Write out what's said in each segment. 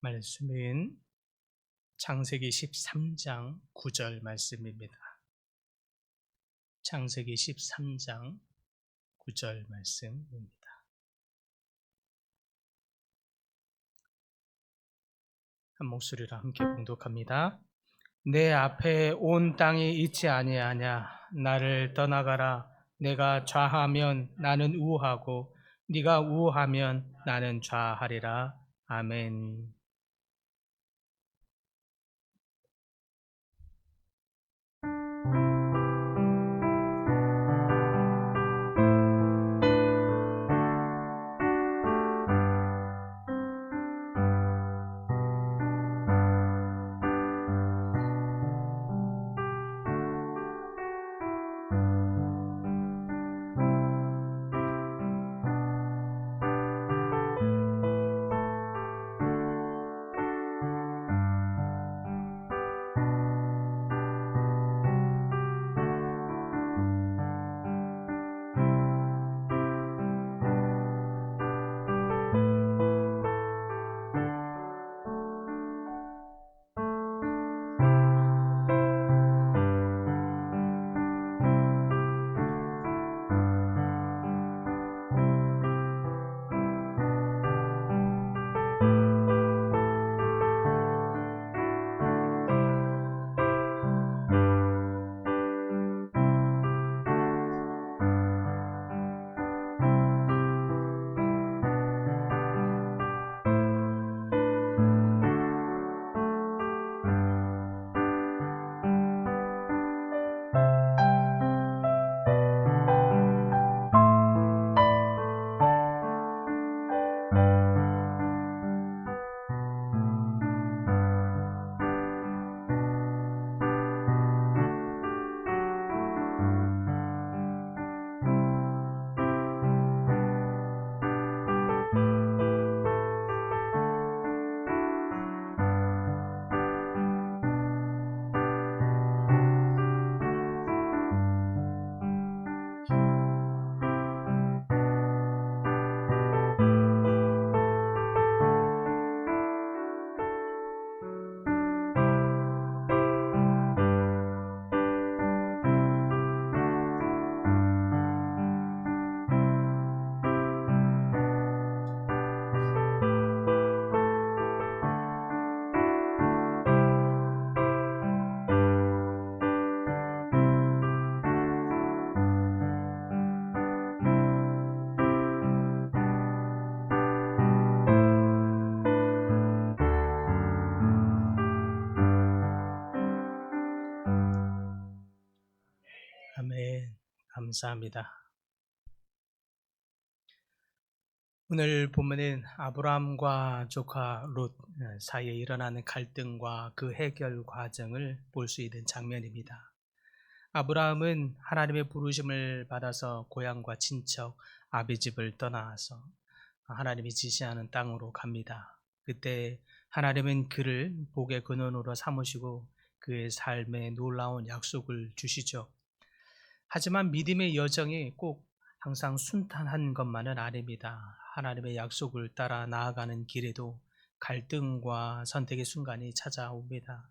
말씀은 창세기 13장 9절 말씀입니다. 창세기 13장 9절 말씀입니다. 한 목소리로 함께 봉독합니다. 내 앞에 온 땅이 있지 아니하냐 나를 떠나가라 내가 좌하면 나는 우하고 네가 우하면 나는 좌하리라. 아멘. 감사합니다. 오늘 본문은 아브라함과 조카 롯 사이에 일어나는 갈등과 그 해결 과정을 볼 수 있는 장면입니다. 아브라함은 하나님의 부르심을 받아서 고향과 친척, 아비집을 떠나서 하나님이 지시하는 땅으로 갑니다. 그때 하나님은 그를 복의 근원으로 삼으시고 그의 삶에 놀라운 약속을 주시죠. 하지만 믿음의 여정이 꼭 항상 순탄한 것만은 아닙니다. 하나님의 약속을 따라 나아가는 길에도 갈등과 선택의 순간이 찾아옵니다.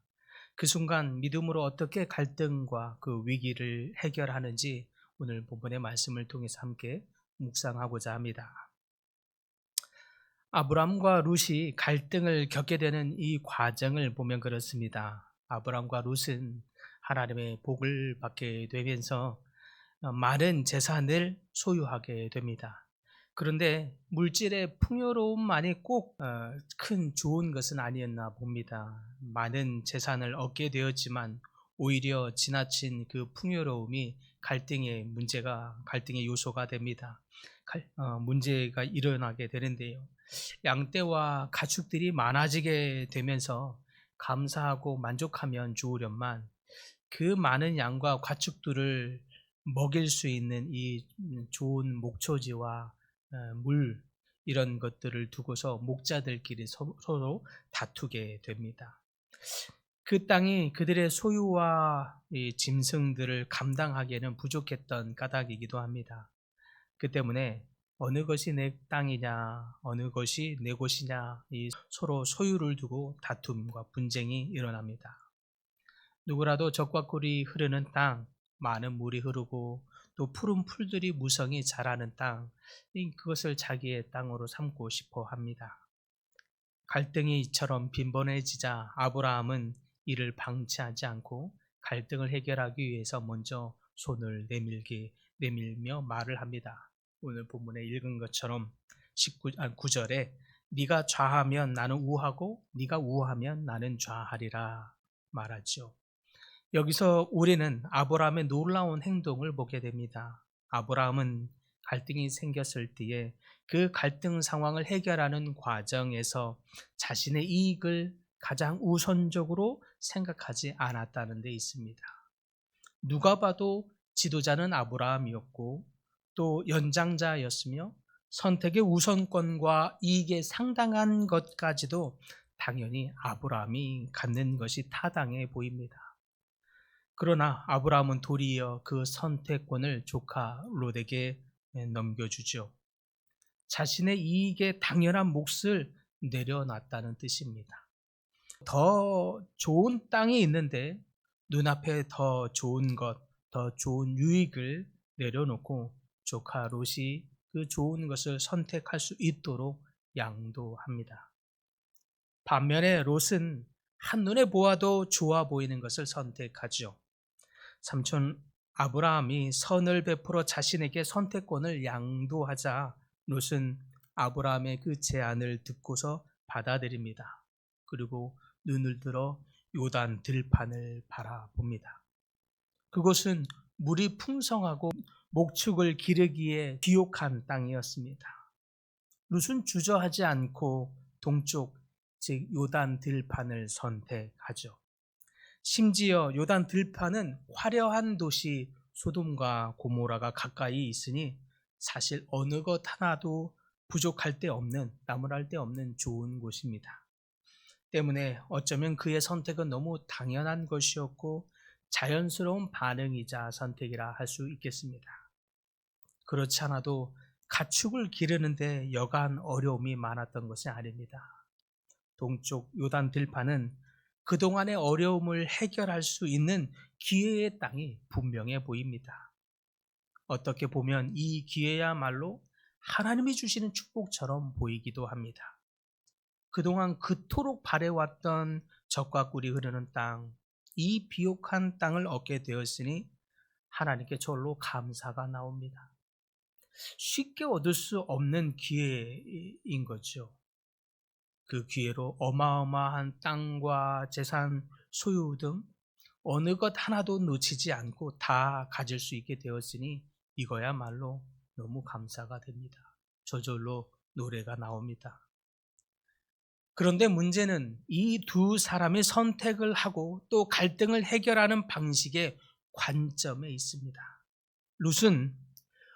그 순간 믿음으로 어떻게 갈등과 그 위기를 해결하는지 오늘 본문의 말씀을 통해서 함께 묵상하고자 합니다. 아브람과 룻이 갈등을 겪게 되는 이 과정을 보면 그렇습니다. 아브람과 룻은 하나님의 복을 받게 되면서 많은 재산을 소유하게 됩니다. 그런데 물질의 풍요로움만이 꼭큰 어, 좋은 것은 아니었나 봅니다. 많은 재산을 얻게 되었지만 오히려 지나친 그 풍요로움이 갈등의 문제가 갈등의 요소가 됩니다. 어, 문제가 일어나게 되는데요. 양떼와 가축들이 많아지게 되면서 감사하고 만족하면 좋으련만 그 많은 양과 가축들을 먹일 수 있는 이 좋은 목초지와 어, 물 이런 것들을 두고서 목자들끼리 서로 다투게 됩니다. 그 땅이 그들의 소유와 짐승들을 감당하기에는 부족했던 까닭이기도 합니다. 그 때문에 어느 것이 내 땅이냐, 어느 것이 내 곳이냐, 이 서로 소유를 두고 다툼과 분쟁이 일어납니다. 누구라도 적과 꿀이 흐르는 땅, 많은 물이 흐르고 또 푸른 풀들이 무성히 자라는 땅, 이 그것을 자기의 땅으로 삼고 싶어 합니다. 갈등이 이처럼 빈번해지자 아브라함은 이를 방치하지 않고 갈등을 해결하기 위해서 먼저 손을 내밀게 내밀며 말을 합니다. 오늘 본문에 읽은 것처럼 19, 아, 9절에 네가 좌하면 나는 우하고 네가 우하면 나는 좌하리라 말하죠. 여기서 우리는 아브라함의 놀라운 행동을 보게 됩니다. 아브라함은 갈등이 생겼을 때에 그 갈등 상황을 해결하는 과정에서 자신의 이익을 가장 우선적으로 생각하지 않았다는 데 있습니다. 누가 봐도 지도자는 아브라함이었고 또 연장자였으며 선택의 우선권과 이익에 상당한 것까지도 당연히 아브라함이 갖는 것이 타당해 보입니다. 그러나 아브라함은 도리어 그 선택권을 조카 롯에게 넘겨주죠. 자신의 이익에 당연한 몫을 내려놨다는 뜻입니다. 더 좋은 땅이 있는데 눈앞에 더 좋은 것, 더 좋은 유익을 내려놓고 조카 롯이 그 좋은 것을 선택할 수 있도록 양도합니다. 반면에 롯은 한눈에 보아도 좋아 보이는 것을 선택하죠. 삼촌 아브라함이 선을 베풀어 자신에게 선택권을 양도하자 롯은 아브라함의 그 제안을 듣고서 받아들입니다. 그리고 눈을 들어 요단 들판을 바라봅니다. 그곳은 물이 풍성하고 목축을 기르기에 비옥한 땅이었습니다. 롯은 주저하지 않고 동쪽 즉 요단 들판을 선택하죠. 심지어 요단 들판은 화려한 도시 소돔과 고모라가 가까이 있으니 사실 어느 것 하나도 부족할 데 없는 나무랄 데 없는 좋은 곳입니다. 때문에 어쩌면 그의 선택은 너무 당연한 것이었고 자연스러운 반응이자 선택이라 할 수 있겠습니다. 그렇지 않아도 가축을 기르는데 여간 어려움이 많았던 것이 아닙니다. 동쪽 요단 들판은 그동안의 어려움을 해결할 수 있는 기회의 땅이 분명해 보입니다. 어떻게 보면 이 기회야말로 하나님이 주시는 축복처럼 보이기도 합니다. 그동안 그토록 바래왔던 적과 꿀이 흐르는 땅, 이 비옥한 땅을 얻게 되었으니 하나님께 절로 감사가 나옵니다. 쉽게 얻을 수 없는 기회인 거죠. 그 기회로 어마어마한 땅과 재산, 소유 등 어느 것 하나도 놓치지 않고 다 가질 수 있게 되었으니 이거야말로 너무 감사가 됩니다. 저절로 노래가 나옵니다. 그런데 문제는 이 두 사람이 선택을 하고 또 갈등을 해결하는 방식의 관점에 있습니다. 룻은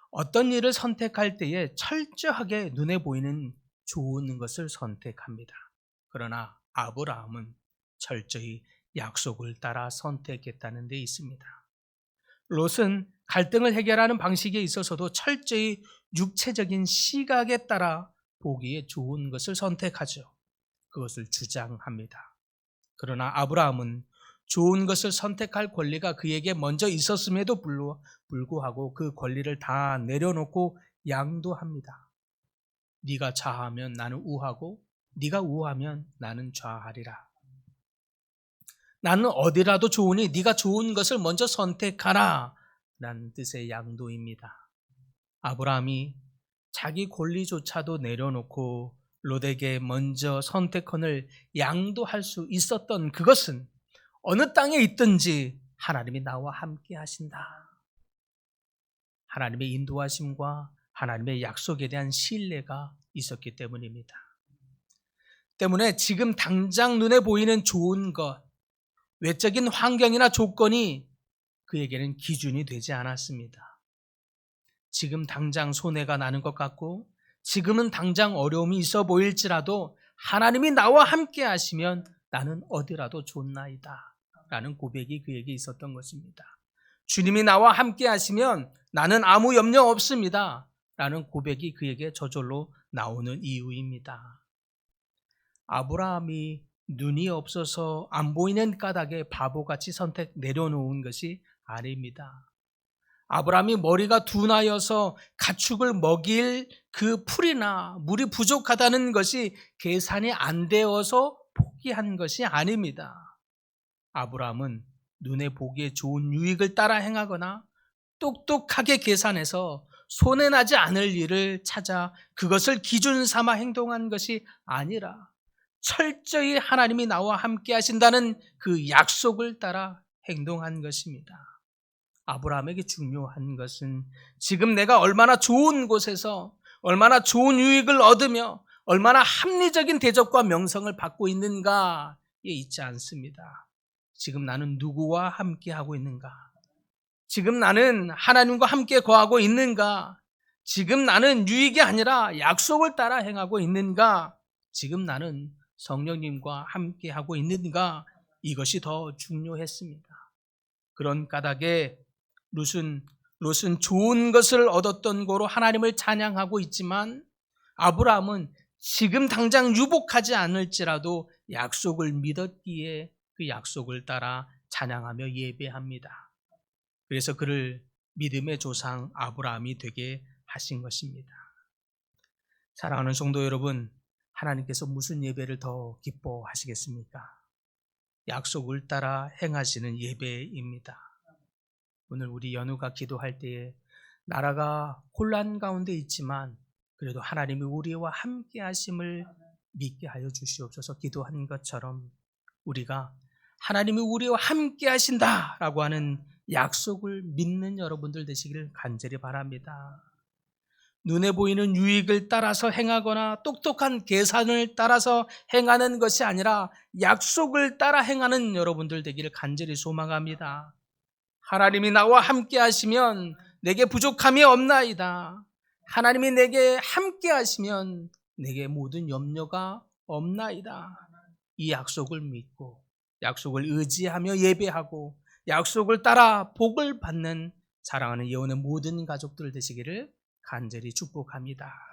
어떤 일을 선택할 때에 철저하게 눈에 보이는 좋은 것을 선택합니다. 그러나 아브라함은 철저히 약속을 따라 선택했다는 데 있습니다. 롯은 갈등을 해결하는 방식에 있어서도 철저히 육체적인 시각에 따라 보기에 좋은 것을 선택하죠. 그것을 주장합니다. 그러나 아브라함은 좋은 것을 선택할 권리가 그에게 먼저 있었음에도 불구하고 그 권리를 다 내려놓고 양도합니다. 네가 좌하면 나는 우하고 네가 우하면 나는 좌하리라. 나는 어디라도 좋으니 네가 좋은 것을 먼저 선택하라. 라는 뜻의 양도입니다. 아브라함이 자기 권리조차도 내려놓고 롯에게 먼저 선택권을 양도할 수 있었던 그것은 어느 땅에 있든지 하나님이 나와 함께 하신다. 하나님의 인도하심과 하나님의 약속에 대한 신뢰가 있었기 때문입니다. 때문에 지금 당장 눈에 보이는 좋은 것, 외적인 환경이나 조건이 그에게는 기준이 되지 않았습니다. 지금 당장 손해가 나는 것 같고 지금은 당장 어려움이 있어 보일지라도 하나님이 나와 함께 하시면 나는 어디라도 좋나이다. 라는 고백이 그에게 있었던 것입니다. 주님이 나와 함께 하시면 나는 아무 염려 없습니다. 라는 고백이 그에게 저절로 나오는 이유입니다. 아브라함이 눈이 없어서 안 보이는 까닭에 바보같이 선택 내려놓은 것이 아닙니다. 아브라함이 머리가 둔하여서 가축을 먹일 그 풀이나 물이 부족하다는 것이 계산이 안 되어서 포기한 것이 아닙니다. 아브라함은 눈에 보기에 좋은 유익을 따라 행하거나 똑똑하게 계산해서 손해나지 않을 일을 찾아 그것을 기준 삼아 행동한 것이 아니라 철저히 하나님이 나와 함께 하신다는 그 약속을 따라 행동한 것입니다. 아브라함에게 중요한 것은 지금 내가 얼마나 좋은 곳에서 얼마나 좋은 유익을 얻으며 얼마나 합리적인 대접과 명성을 받고 있는가에 있지 않습니다. 지금 나는 누구와 함께 하고 있는가? 지금 나는 하나님과 함께 거하고 있는가? 지금 나는 유익이 아니라 약속을 따라 행하고 있는가? 지금 나는 성령님과 함께 하고 있는가? 이것이 더 중요했습니다. 그런 까닭에 롯은 롯은 좋은 것을 얻었던 거로 하나님을 찬양하고 있지만 아브라함은 지금 당장 유복하지 않을지라도 약속을 믿었기에 그 약속을 따라 찬양하며 예배합니다. 그래서 그를 믿음의 조상 아브라함이 되게 하신 것입니다. 사랑하는 성도 여러분, 하나님께서 무슨 예배를 더 기뻐하시겠습니까? 약속을 따라 행하시는 예배입니다. 오늘 우리 연우가 기도할 때에 나라가 혼란 가운데 있지만 그래도 하나님이 우리와 함께 하심을 믿게 하여 주시옵소서 기도한 것처럼 우리가 하나님이 우리와 함께 하신다라고 하는 약속을 믿는 여러분들 되시기를 간절히 바랍니다. 눈에 보이는 유익을 따라서 행하거나 똑똑한 계산을 따라서 행하는 것이 아니라 약속을 따라 행하는 여러분들 되기를 간절히 소망합니다. 하나님이 나와 함께 하시면 내게 부족함이 없나이다. 하나님이 내게 함께 하시면 내게 모든 염려가 없나이다. 이 약속을 믿고 약속을 의지하며 예배하고 약속을 따라 복을 받는 사랑하는 예언의 모든 가족들 되시기를 간절히 축복합니다.